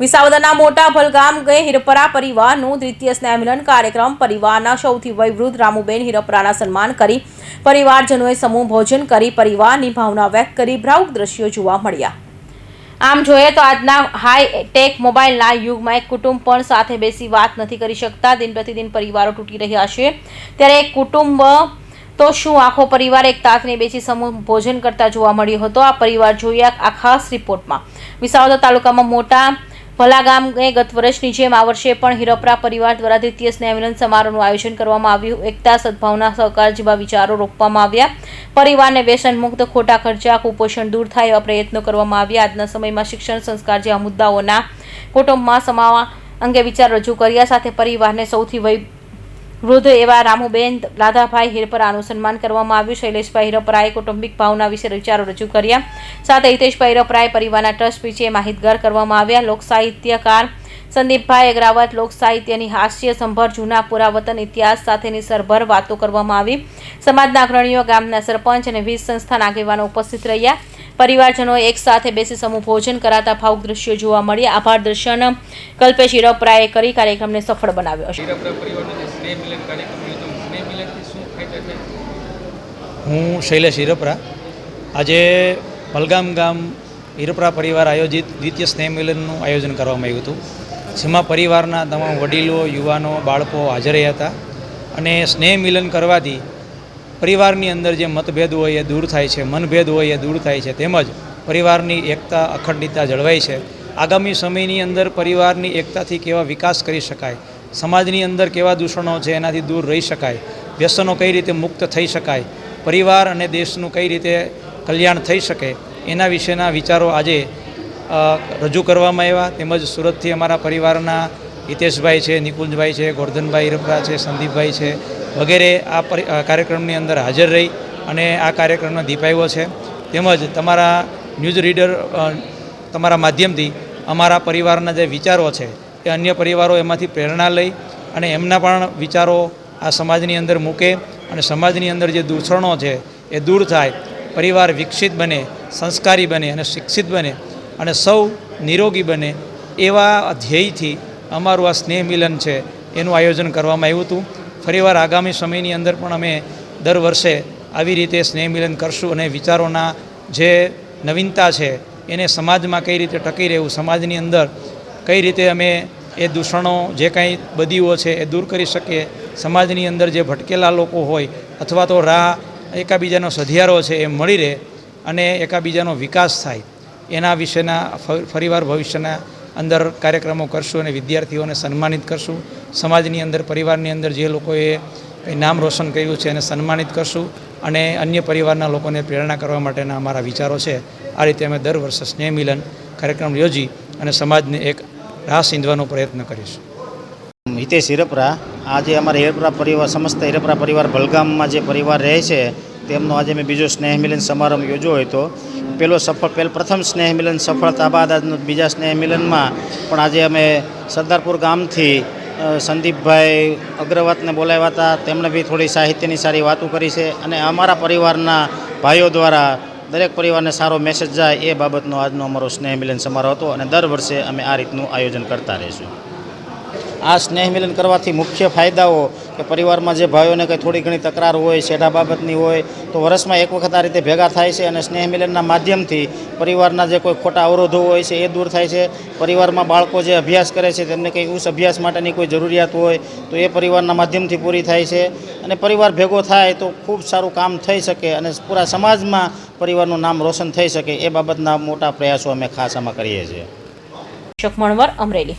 વિસાવદરના મોટા ભલગામ ગયે હિરપરા પરિવારનું દ્વિતીય સ્નેહમિલન કાર્યક્રમ પરિવારના સૌથી વયવૃદ્ધ રામુબેન હિરપરાના સન્માન કરી પરિવારજનોએ સમૂહ ભોજન કરી પરિવારની ભાવના વ્યક્ત કરી ભાવુક દ્રશ્યો જોવા મળ્યા. આમ જોઈએ તો આજના હાઈ ટેક મોબાઈલના યુગમાં એક કુટુંબ પણ સાથે બેસી વાત નથી કરી શકતા. દિન પ્રતિદિન પરિવારો તૂટી રહ્યા છે. ત્યારે એક કુટુંબ તો શું? આખો પરિવાર એક તાકને બેસી સમૂહ ભોજન કરતા જોવા મળ્યો હતો. આ પરિવાર જોઈએ આ ખાસ રિપોર્ટમાં. વિસાવદર તાલુકામાં મોટા ભલા ગામે ગત વર્ષની જેમ આ વર્ષે પણ હિરપરા પરિવાર દ્વારા દ્વિતીય સ્નેહમિલન સમારોહનું આયોજન કરવામાં આવ્યું. એકતા, સદભાવના, સહકાર જેવા વિચારો રોપવામાં આવ્યા. પરિવારને વ્યસન મુક્ત ખોટા ખર્ચા, કુપોષણ દૂર થાય એવા પ્રયત્નો કરવામાં આવ્યા. આજના સમયમાં શિક્ષણ સંસ્કાર જેવા મુદ્દાઓના કુટુંબમાં સમાવા અંગે વિચાર રજૂ કર્યા. સાથે પરિવારને સૌથી વય વૃદ્ધ એવા રામુબેન રાધાભાઈ હિરપરાનું સન્માન કરવામાં આવ્યું. શૈલેષભાઈ હિરપરાએ કૌટુંબિક ભાવના વિશે વિચારો રજૂ કર્યા. સાથે હિતેશભાઈ હિરપરાએ પરિવારના ટ્રસ્ટ વિશે માહિતગાર કરવામાં આવ્યા. લોકસાહિત્યકાર સંદીપભાઈ અગ્રાવત લોકસાહિત્યની હાસ્ય સંભર જૂના પુરાવતન ઇતિહાસ સાથેની સરભર વાતો કરવામાં આવી. સમાજના અગ્રણીઓ, ગામના સરપંચ અને વીજ સંસ્થાના આગેવાનો ઉપસ્થિત રહ્યા. પરિવારજનોએ એક સાથે બેસી સમૂહ ભોજન કરાતા ભાવુક દ્રશ્યો જોવા મળ્યા. આભાર દર્શન કલ્પેશ હિરપરાએ કરી. કાર્યક્રમને સફળ બનાવ્યો છે. હું શૈલેષ હિરપરા આજે પલગામ ગામ હિરપરા પરિવાર આયોજિત દ્વિતીય સ્નેહ મિલનનું આયોજન કરવામાં આવ્યું હતું. જેમાં પરિવારના તમામ વડીલો યુવાનો બાળકો હાજર રહ્યા હતા. અને સ્નેહ મિલન કરવાથી પરિવારની અંદર જે મતભેદ હોય એ દૂર થાય છે, મનભેદ હોય એ દૂર થાય છે, તેમજ પરિવારની એકતા, અખંડિતતા જળવાય છે. આગામી સમયની અંદર પરિવારની એકતાથી કેવા વિકાસ કરી શકાય, સમાજની અંદર કેવા દૂષણો છે એનાથી દૂર રહી શકાય, વ્યસનો કઈ રીતે મુક્ત થઈ શકાય, પરિવાર અને દેશનું કઈ રીતે કલ્યાણ થઈ શકે, એના વિશેના વિચારો આજે રજૂ કરવામાં આવ્યા. તેમજ સુરતથી અમારા પરિવારના હિતેશભાઈ છે, નિકુંજભાઈ છે, ગોરધનભાઈ હિરપરા છે, સંદીપભાઈ છે, વગેરે આ કાર્યક્રમની અંદર હાજર રહી અને આ કાર્યક્રમનો દીપાવ્યો છે. તેમજ તમારા ન્યૂઝ રીડર તમારા માધ્યમથી અમારા પરિવારના જે વિચારો છે એ અન્ય પરિવારો એમાંથી પ્રેરણા લઈ અને એમના પણ વિચારો આ સમાજની અંદર મૂકે અને સમાજની અંદર જે દૂષણો છે એ દૂર થાય, પરિવાર વિકસિત બને, સંસ્કારી બને અને શિક્ષિત બને અને સૌ નિરોગી બને એવા ધ્યેયથી અમારું આ સ્નેહ મિલન છે, એનું આયોજન કરવામાં આવ્યું હતું. ફરીવાર આગામી સમયની અંદર પણ અમે દર વર્ષે આવી રીતે સ્નેહ મિલન કરશું અને વિચારોના જે નવીનતા છે, એને સમાજમાં કઈ રીતે ટકી રહેવું, સમાજની અંદર કઈ રીતે અમે એ દૂષણો જે કાંઈ બદીઓ છે એ દૂર કરી શકીએ, સમાજની અંદર જે ભટકેલા લોકો હોય અથવા તો રાહ એકાબીજાનો સધિયારો છે એ મળી રહે અને એકાબીજાનો વિકાસ થાય. એના વિશેના ફરીવાર ભવિષ્યના અંદર કાર્યક્રમો કરશું અને વિદ્યાર્થીઓને સન્માનિત કરશું. સમાજની અંદર, પરિવારની અંદર જે લોકોએ નામ રોશન કર્યું છે એને સન્માનિત કરશું અને અન્ય પરિવારના લોકોને પ્રેરણા કરવા માટેના અમારા વિચારો છે. આ રીતે અમે દર વર્ષે સ્નેહ મિલન કાર્યક્રમ યોજી અને સમાજને એક રાહ સીંધવાનો પ્રયત્ન કરીશું. હિતેશ હિરપરા. આજે અમારા હિરપરા પરિવાર, સમસ્ત હિરપરા પરિવાર ભલગામમાં જે પરિવાર રહે છે તેમનો આજે મેં બીજો સ્નેહ મિલન સમારંભ યોજ્યો હતો પહેલો સફળ પેલ પ્રથમ સ્નેહ મિલન સફળતા બાદ આજનો બીજા સ્નેહ મિલનમાં પણ આજે અમે સરદારપુર ગામથી સંદીપભાઈ અગ્રવાતને બોલાવ્યા હતા. તેમણે બી થોડી સાહિત્યની સારી વાતો કરી છે અને અમારા પરિવારના ભાઈઓ દ્વારા દરેક પરિવારને સારો મેસેજ જાય એ બાબતનો આજનો અમારો સ્નેહ મિલન સમારોહ હતો અને દર વર્ષે અમે આ રીતનું આયોજન કરતા રહીશું. આ સ્નેહ મિલન કરવાથી મુખ્ય ફાયદાઓ કે પરિવારમાં જે ભાઈઓને કંઈ થોડી ઘણી તકરાર હોય, શેઢા બાબતની હોય, તો વર્ષમાં એક વખત આ રીતે ભેગા થાય છે અને સ્નેહ મિલનના માધ્યમથી પરિવારના જે કોઈ ખોટા અવરોધો હોય છે એ દૂર થાય છે. પરિવારમાં બાળકો જે અભ્યાસ કરે છે તેમને કંઈ ઉચ્ચ અભ્યાસ માટેની કોઈ જરૂરિયાત હોય તો એ પરિવારના માધ્યમથી પૂરી થાય છે. અને પરિવાર ભેગો થાય તો ખૂબ સારું કામ થઈ શકે અને પૂરા સમાજમાં પરિવારનું નામ રોશન થઈ શકે એ બાબતના મોટા પ્રયાસો અમે ખાસ આમાં કરીએ છીએ. અમરેલી.